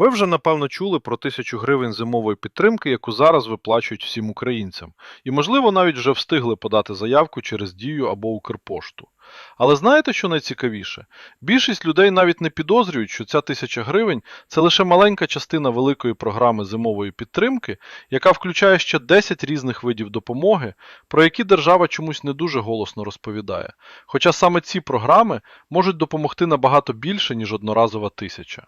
Ви вже напевно чули про тисячу гривень зимової підтримки, яку зараз виплачують всім українцям, і, можливо, навіть вже встигли подати заявку через Дію або Укрпошту. Але знаєте, що найцікавіше? Більшість людей навіть не підозрюють, що ця тисяча гривень це лише маленька частина великої програми зимової підтримки, яка включає ще 10 різних видів допомоги, про які держава чомусь не дуже голосно розповідає. Хоча саме ці програми можуть допомогти набагато більше, ніж одноразова тисяча.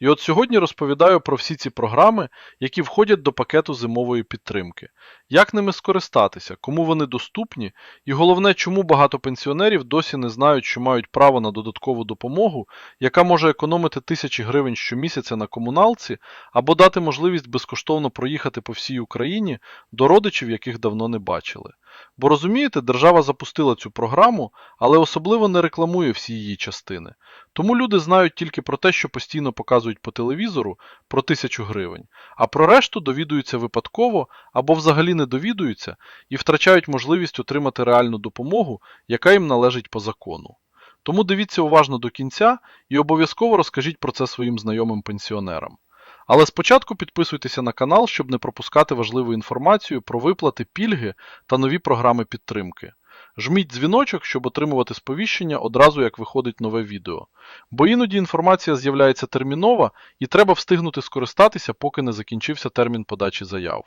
І от сьогодні розповідаю про всі ці програми, які входять до пакету зимової підтримки, як ними скористатися, кому вони доступні, і головне, чому багато пенсіонерів досі не знають, що мають право на додаткову допомогу, яка може економити тисячі гривень щомісяця на комуналці, або дати можливість безкоштовно проїхати по всій Україні до родичів, яких давно не бачили. Бо розумієте, держава запустила цю програму, але особливо не рекламує всі її частини. Тому люди знають тільки про те, що постійно показують по телевізору про тисячу гривень, а про решту довідуються випадково або взагалі не довідуються і втрачають можливість отримати реальну допомогу, яка їм належить по закону. Тому дивіться уважно до кінця і обов'язково розкажіть про це своїм знайомим пенсіонерам. Але спочатку підписуйтеся на канал, щоб не пропускати важливу інформацію про виплати, пільги та нові програми підтримки. Жміть дзвіночок, щоб отримувати сповіщення одразу як виходить нове відео. Бо іноді інформація з'являється термінова і треба встигнути скористатися, поки не закінчився термін подачі заяв.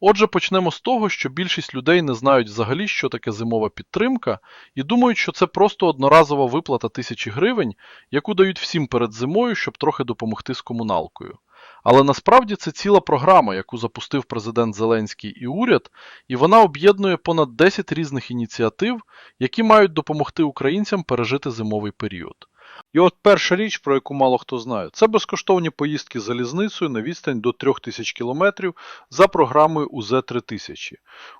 Отже, почнемо з того, що більшість людей не знають взагалі, що таке зимова підтримка, і думають, що це просто одноразова виплата тисячі гривень, яку дають всім перед зимою, щоб трохи допомогти з комуналкою. Але насправді це ціла програма, яку запустив президент Зеленський і уряд, і вона об'єднує понад 10 різних ініціатив, які мають допомогти українцям пережити зимовий період. І от перша річ, про яку мало хто знає, це безкоштовні поїздки залізницею на відстань до 3000 км за програмою УЗ-3000.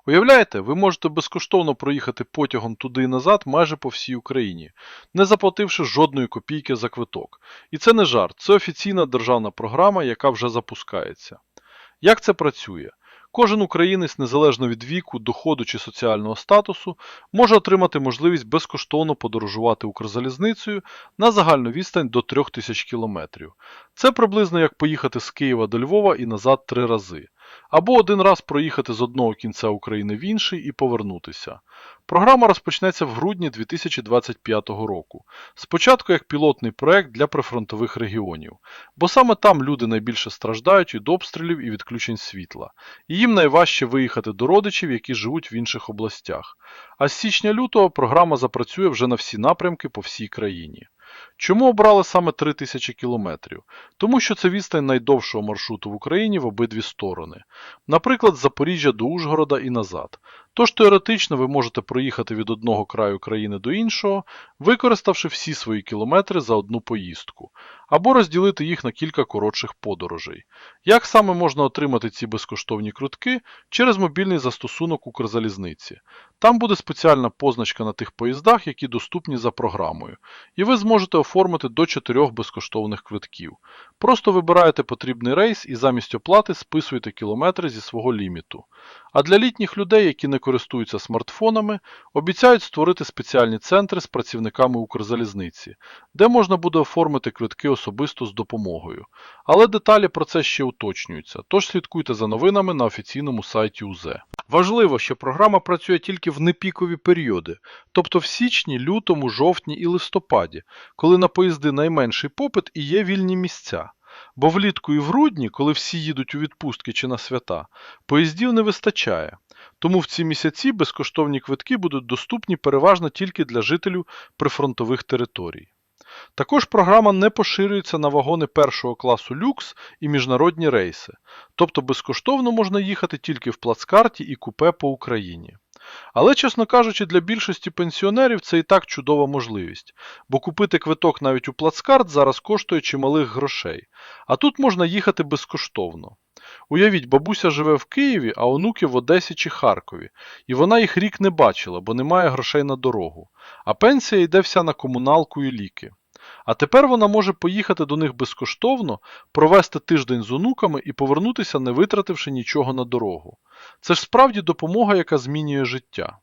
Уявляєте, ви можете безкоштовно проїхати потягом туди і назад майже по всій Україні, не заплативши жодної копійки за квиток. І це не жарт, це офіційна державна програма, яка вже запускається. Як це працює? Кожен українець, незалежно від віку, доходу чи соціального статусу, може отримати можливість безкоштовно подорожувати Укрзалізницею на загальну відстань до 3000 км. Це приблизно як поїхати з Києва до Львова і назад три рази. Або один раз проїхати з одного кінця України в інший і повернутися. Програма розпочнеться в грудні 2025 року. Спочатку як пілотний проект для прифронтових регіонів, бо саме там люди найбільше страждають від обстрілів і відключень світла, і їм найважче виїхати до родичів, які живуть в інших областях. А з січня-лютого програма запрацює вже на всі напрямки по всій країні. Чому обрали саме 3000 кілометрів? Тому що це відстань найдовшого маршруту в Україні в обидві сторони. Наприклад, з Запоріжжя до Ужгорода і назад. Тож теоретично ви можете проїхати від одного краю країни до іншого, використавши всі свої кілометри за одну поїздку, або розділити їх на кілька коротших подорожей. Як саме можна отримати ці безкоштовні крутки через мобільний застосунок Укрзалізниці? Там буде спеціальна позначка на тих поїздах, які доступні за програмою, і ви зможете оформити до 4 безкоштовних квитків. Просто вибираєте потрібний рейс і замість оплати списуєте кілометри зі свого ліміту. А для літніх людей, які не користуються смартфонами, обіцяють створити спеціальні центри з працівниками Укрзалізниці, де можна буде оформити квитки особисто з допомогою. Але деталі про це ще уточнюються, тож слідкуйте за новинами на офіційному сайті УЗ. Важливо, що програма працює тільки в непікові періоди, тобто в січні, лютому, жовтні і листопаді, коли на поїзди найменший попит і є вільні місця. Бо влітку і в грудні, коли всі їдуть у відпустки чи на свята, поїздів не вистачає. Тому в ці місяці безкоштовні квитки будуть доступні переважно тільки для жителів прифронтових територій. Також програма не поширюється на вагони першого класу люкс і міжнародні рейси, тобто безкоштовно можна їхати тільки в плацкарті і купе по Україні. Але, чесно кажучи, для більшості пенсіонерів це і так чудова можливість, бо купити квиток навіть у плацкарт зараз коштує чималих грошей, а тут можна їхати безкоштовно. Уявіть, бабуся живе в Києві, а онуки в Одесі чи Харкові, і вона їх рік не бачила, бо немає грошей на дорогу, а пенсія йде вся на комуналку і ліки. А тепер вона може поїхати до них безкоштовно, провести тиждень з онуками і повернутися, не витративши нічого на дорогу. Це ж справді допомога, яка змінює життя.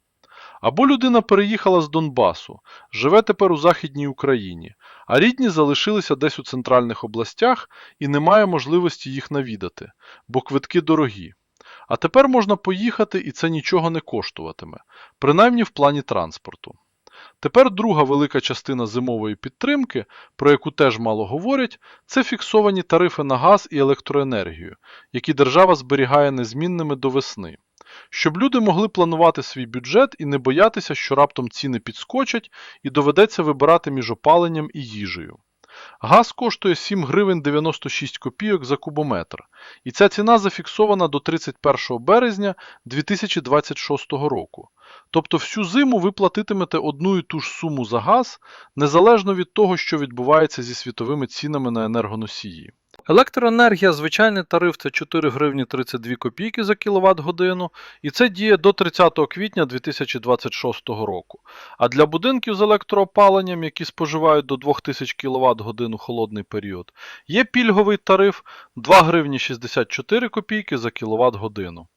Або людина переїхала з Донбасу, живе тепер у Західній Україні, а рідні залишилися десь у центральних областях і немає можливості їх навідати, бо квитки дорогі. А тепер можна поїхати і це нічого не коштуватиме, принаймні в плані транспорту. Тепер друга велика частина зимової підтримки, про яку теж мало говорять, це фіксовані тарифи на газ і електроенергію, які держава зберігає незмінними до весни. Щоб люди могли планувати свій бюджет і не боятися, що раптом ціни підскочать і доведеться вибирати між опаленням і їжею. Газ коштує 7 гривень 96 копійок за кубометр, і ця ціна зафіксована до 31 березня 2026 року. Тобто всю зиму ви платитимете одну і ту ж суму за газ, незалежно від того, що відбувається зі світовими цінами на енергоносії. Електроенергія, звичайний тариф це 4 гривні 32 копійки за кіловат годину, і це діє до 30 квітня 2026 року. А для будинків з електроопаленням, які споживають до 2000 кВт годин у холодний період, є пільговий тариф 2 гривні 64 копійки за кіловат годину.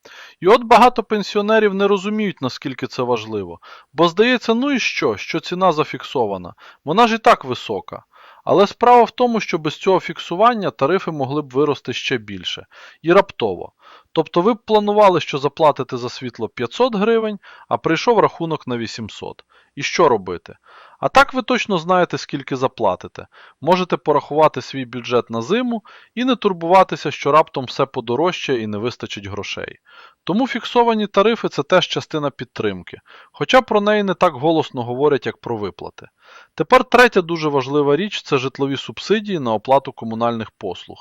І от багато пенсіонерів не розуміють, наскільки це важливо, бо здається, ну і що, що ціна зафіксована, вона ж і так висока. Але справа в тому, що без цього фіксування тарифи могли б вирости ще більше. І раптово. Тобто ви б планували, що заплатите за світло 500 гривень, а прийшов рахунок на 800. І що робити? А так ви точно знаєте, скільки заплатите. Можете порахувати свій бюджет на зиму і не турбуватися, що раптом все подорожчає і не вистачить грошей. Тому фіксовані тарифи це теж частина підтримки, хоча про неї не так голосно говорять, як про виплати. Тепер третя дуже важлива річ це житлові субсидії на оплату комунальних послуг.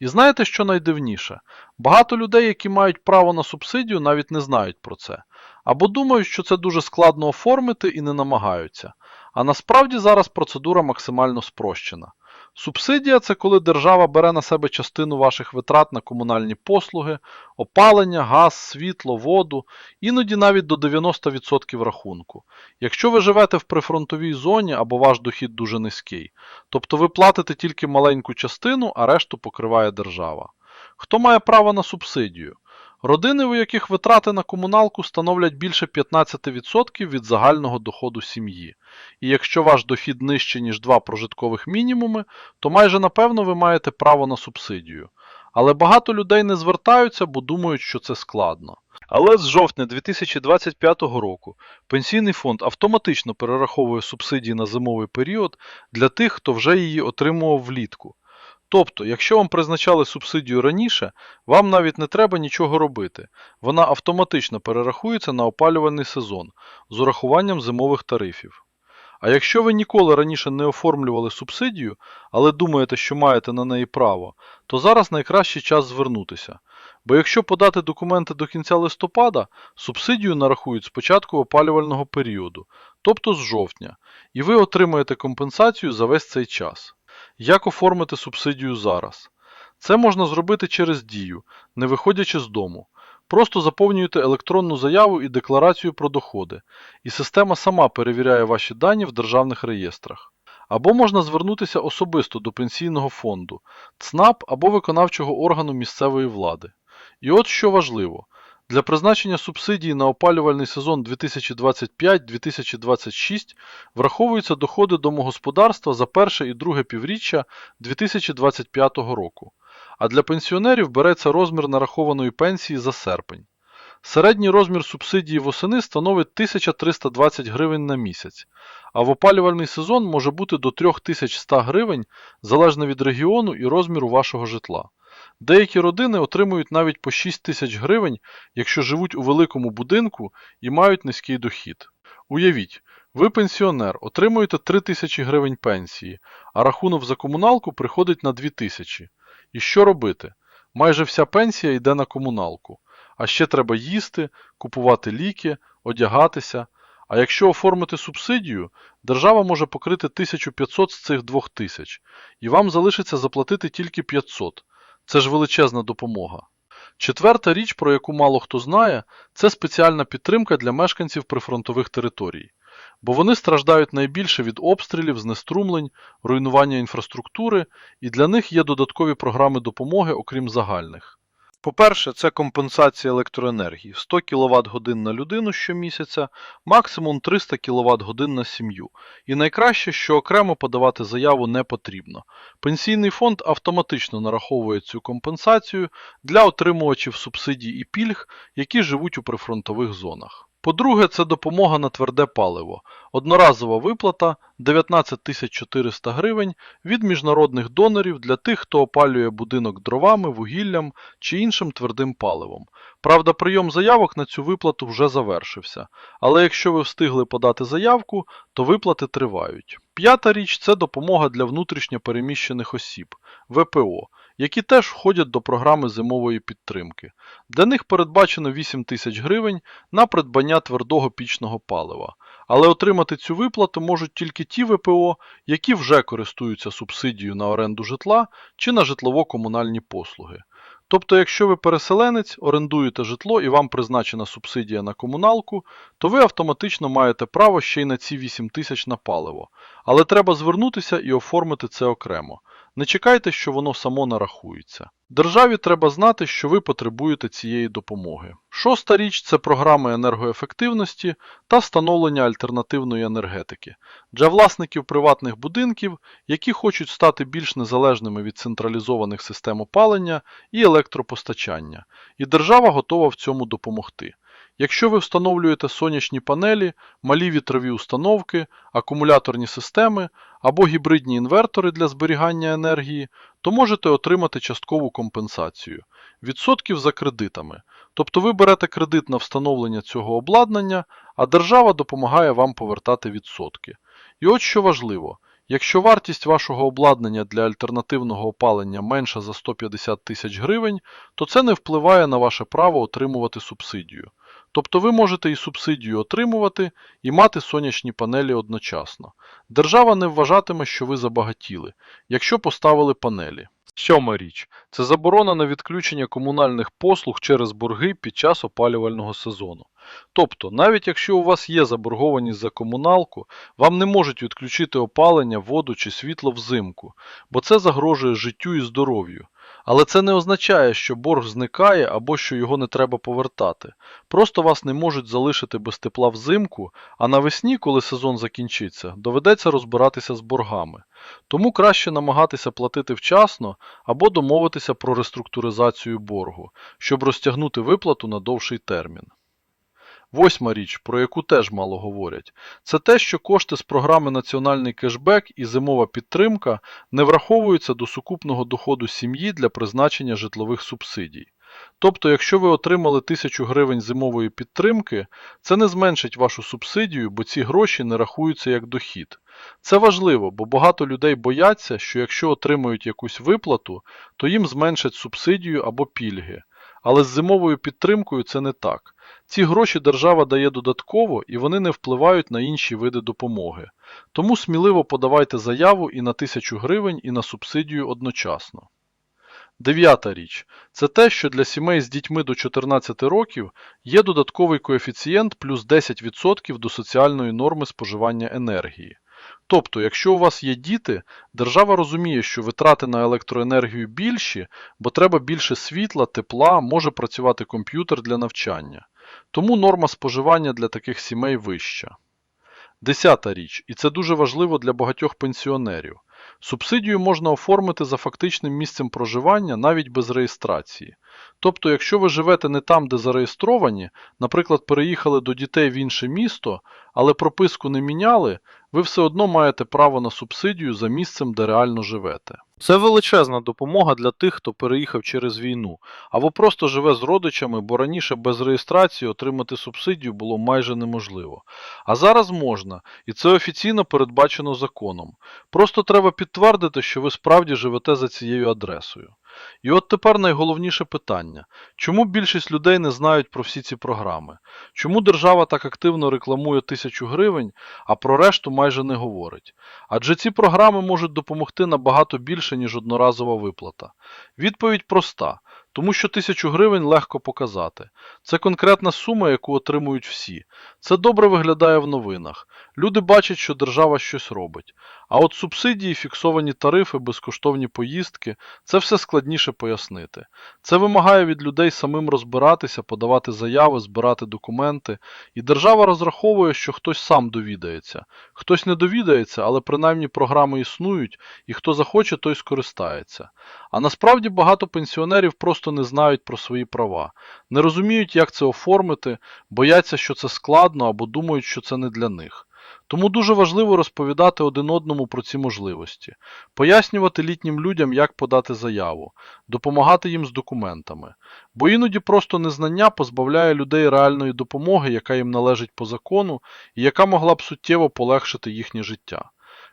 І знаєте, що найдивніше? Багато людей, які мають право на субсидію, навіть не знають про це. Або думають, що це дуже складно оформити і не намагаються. А насправді зараз процедура максимально спрощена. Субсидія це коли держава бере на себе частину ваших витрат на комунальні послуги, опалення, газ, світло, воду, іноді навіть до 90% рахунку. Якщо ви живете в прифронтовій зоні або ваш дохід дуже низький, тобто ви платите тільки маленьку частину, а решту покриває держава. Хто має право на субсидію? Родини, у яких витрати на комуналку становлять більше 15% від загального доходу сім'ї. І якщо ваш дохід нижче, ніж 2 прожиткових мінімуми, то майже напевно ви маєте право на субсидію. Але багато людей не звертаються, бо думають, що це складно. Але з жовтня 2025 року Пенсійний фонд автоматично перераховує субсидії на зимовий період для тих, хто вже її отримував влітку. Тобто, якщо вам призначали субсидію раніше, вам навіть не треба нічого робити. Вона автоматично перерахується на опалювальний сезон з урахуванням зимових тарифів. А якщо ви ніколи раніше не оформлювали субсидію, але думаєте, що маєте на неї право, то зараз найкращий час звернутися. Бо якщо подати документи до кінця листопада, субсидію нарахують з початку опалювального періоду, тобто з жовтня, і ви отримаєте компенсацію за весь цей час. Як оформити субсидію зараз? Це можна зробити через дію, не виходячи з дому. Просто заповнюєте електронну заяву і декларацію про доходи, і система сама перевіряє ваші дані в державних реєстрах. Або можна звернутися особисто до пенсійного фонду, ЦНАП або виконавчого органу місцевої влади. І от що важливо. Для призначення субсидії на опалювальний сезон 2025-2026 враховуються доходи домогосподарства за перше і друге півріччя 2025 року, а для пенсіонерів береться розмір нарахованої пенсії за серпень. Середній розмір субсидії восени становить 1320 гривень на місяць, а в опалювальний сезон може бути до 3100 гривень залежно від регіону і розміру вашого житла. Деякі родини отримують навіть по 6 тисяч гривень, якщо живуть у великому будинку і мають низький дохід. Уявіть, ви пенсіонер, отримуєте 3 тисячі гривень пенсії, а рахунок за комуналку приходить на 2 тисячі. І що робити? Майже вся пенсія йде на комуналку. А ще треба їсти, купувати ліки, одягатися. А якщо оформити субсидію, держава може покрити 1500 з цих 2000, і вам залишиться заплатити тільки 500. Це ж величезна допомога. Четверта річ, про яку мало хто знає, це спеціальна підтримка для мешканців прифронтових територій, бо вони страждають найбільше від обстрілів, знеструмлень, руйнування інфраструктури, і для них є додаткові програми допомоги, окрім загальних. По-перше, це компенсація електроенергії 100 кВт годин на людину щомісяця, максимум 300 кВт годин на сім'ю. І найкраще, що окремо подавати заяву не потрібно. Пенсійний фонд автоматично нараховує цю компенсацію для отримувачів субсидій і пільг, які живуть у прифронтових зонах. По-друге, це допомога на тверде паливо. Одноразова виплата 19 400 гривень від міжнародних донорів для тих, хто опалює будинок дровами, вугіллям чи іншим твердим паливом. Правда, прийом заявок на цю виплату вже завершився, але якщо ви встигли подати заявку, то виплати тривають. П'ята річ це допомога для внутрішньо переміщених осіб ВПО, які теж входять до програми зимової підтримки. Для них передбачено 8 тисяч гривень на придбання твердого пічного палива. Але отримати цю виплату можуть тільки ті ВПО, які вже користуються субсидією на оренду житла чи на житлово-комунальні послуги. Тобто, якщо ви переселенець, орендуєте житло і вам призначена субсидія на комуналку, то ви автоматично маєте право ще й на ці 8 тисяч на паливо. Але треба звернутися і оформити це окремо. Не чекайте, що воно само нарахується. Державі треба знати, що ви потребуєте цієї допомоги. Шоста річ це програми енергоефективності та встановлення альтернативної енергетики для власників приватних будинків, які хочуть стати більш незалежними від централізованих систем опалення і електропостачання. І держава готова в цьому допомогти. Якщо ви встановлюєте сонячні панелі, малі вітрові установки, акумуляторні системи або гібридні інвертори для зберігання енергії, то можете отримати часткову компенсацію відсотків за кредитами. Тобто ви берете кредит на встановлення цього обладнання, а держава допомагає вам повертати відсотки. І от що важливо, якщо вартість вашого обладнання для альтернативного опалення менша за 150 тисяч гривень, то це не впливає на ваше право отримувати субсидію. Тобто ви можете і субсидію отримувати, і мати сонячні панелі одночасно. Держава не вважатиме, що ви забагатіли, якщо поставили панелі. Сьома річ це заборона на відключення комунальних послуг через борги під час опалювального сезону. Тобто, навіть якщо у вас є заборгованість за комуналку, вам не можуть відключити опалення, воду чи світло взимку, бо це загрожує життю і здоров'ю. Але це не означає, що борг зникає або що його не треба повертати. Просто вас не можуть залишити без тепла взимку, а навесні, коли сезон закінчиться, доведеться розбиратися з боргами. Тому краще намагатися платити вчасно або домовитися про реструктуризацію боргу, щоб розтягнути виплату на довший термін. Восьма річ, про яку теж мало говорять, це те, що кошти з програми Національний кешбек і зимова підтримка не враховуються до сукупного доходу сім'ї для призначення житлових субсидій. Тобто, якщо ви отримали 1000 гривень зимової підтримки, це не зменшить вашу субсидію, бо ці гроші не рахуються як дохід. Це важливо, бо багато людей бояться, що якщо отримують якусь виплату, то їм зменшать субсидію або пільги. Але з зимовою підтримкою це не так. Ці гроші держава дає додатково і вони не впливають на інші види допомоги. Тому сміливо подавайте заяву і на 1000 гривень, і на субсидію одночасно. Дев'ята річ це те, що для сімей з дітьми до 14 років є додатковий коефіцієнт плюс 10% до соціальної норми споживання енергії. Тобто, якщо у вас є діти, держава розуміє, що витрати на електроенергію більші, бо треба більше світла, тепла, може працювати комп'ютер для навчання. Тому норма споживання для таких сімей вища. Десята річ, і це дуже важливо для багатьох пенсіонерів. Субсидію можна оформити за фактичним місцем проживання навіть без реєстрації. Тобто, якщо ви живете не там, де зареєстровані, наприклад, переїхали до дітей в інше місто, але прописку не міняли, ви все одно маєте право на субсидію за місцем, де реально живете. Це величезна допомога для тих, хто переїхав через війну, або просто живе з родичами, бо раніше без реєстрації отримати субсидію було майже неможливо. А зараз можна, і це офіційно передбачено законом. Просто треба підтвердити, що ви справді живете за цією адресою. І от тепер найголовніше питання. Чому більшість людей не знають про всі ці програми? Чому держава так активно рекламує тисячу гривень, а про решту майже не говорить? Адже ці програми можуть допомогти набагато більше, ніж одноразова виплата. Відповідь проста. Тому що тисячу гривень легко показати. Це конкретна сума, яку отримують всі. Це добре виглядає в новинах. Люди бачать, що держава щось робить. А от субсидії, фіксовані тарифи, безкоштовні поїздки це все складніше пояснити. Це вимагає від людей самим розбиратися, подавати заяви, збирати документи, і держава розраховує, що хтось сам довідається. Хтось не довідається, але принаймні програми існують, і хто захоче, той скористається. А насправді багато пенсіонерів просто не знають про свої права, не розуміють, як це оформити, бояться, що це складно або думають, що це не для них. Тому дуже важливо розповідати один одному про ці можливості, пояснювати літнім людям, як подати заяву, допомагати їм з документами. Бо іноді просто незнання позбавляє людей реальної допомоги, яка їм належить по закону, і яка могла б суттєво полегшити їхнє життя.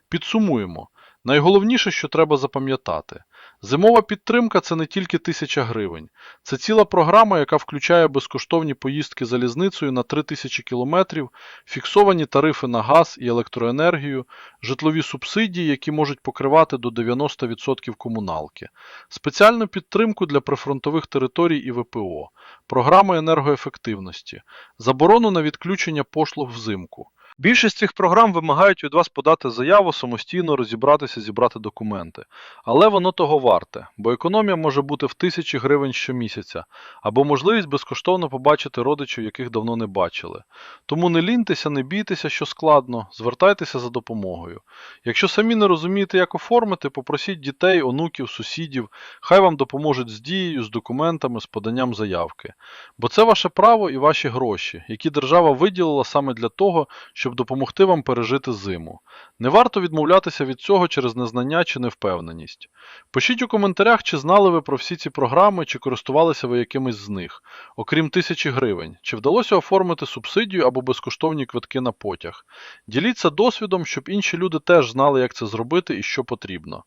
Підсумуємо. Найголовніше, що треба запам'ятати, зимова підтримка це не тільки тисяча гривень, це ціла програма, яка включає безкоштовні поїздки залізницею на 3000 кілометрів, фіксовані тарифи на газ і електроенергію, житлові субсидії, які можуть покривати до 90% комуналки, спеціальну підтримку для прифронтових територій і ВПО, програми енергоефективності, заборону на відключення пошлуг взимку. Більшість цих програм вимагають від вас подати заяву, самостійно розібратися, зібрати документи. Але воно того варте, бо економія може бути в тисячі гривень щомісяця, або можливість безкоштовно побачити родичів, яких давно не бачили. Тому не ліньтеся, не бійтеся, що складно, звертайтеся за допомогою. Якщо самі не розумієте, як оформити, попросіть дітей, онуків, сусідів, хай вам допоможуть з дією, з документами, з поданням заявки. Бо це ваше право і ваші гроші, які держава виділила саме для того, щоб допомогти вам пережити зиму. Не варто відмовлятися від цього через незнання чи невпевненість. Пишіть у коментарях, чи знали ви про всі ці програми, чи користувалися ви якимись з них, окрім тисячі гривень, чи вдалося оформити субсидію або безкоштовні квитки на потяг. Діліться досвідом, щоб інші люди теж знали, як це зробити і що потрібно.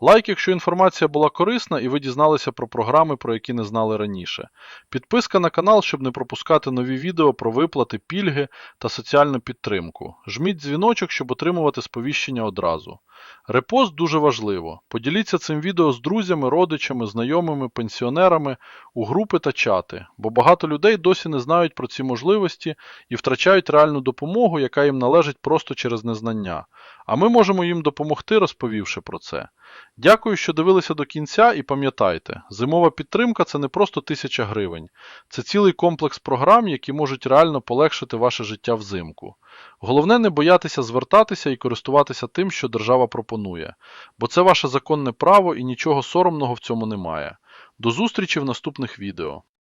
Лайк, якщо інформація була корисна і ви дізналися про програми, про які не знали раніше. Підписка на канал, щоб не пропускати нові відео про виплати, пільги та соціальну підтримку. Жміть дзвіночок, щоб отримувати сповіщення одразу. Репост дуже важливо. Поділіться цим відео з друзями, родичами, знайомими, пенсіонерами у групи та чати, бо багато людей досі не знають про ці можливості і втрачають реальну допомогу, яка їм належить просто через незнання. А ми можемо їм допомогти, розповівши про це. Дякую, що дивилися до кінця і пам'ятайте, зимова підтримка це не просто тисяча гривень, це цілий комплекс програм, які можуть реально полегшити ваше життя взимку. Головне не боятися звертатися і користуватися тим, що держава пропонує, бо це ваше законне право і нічого соромного в цьому немає. До зустрічі в наступних відео.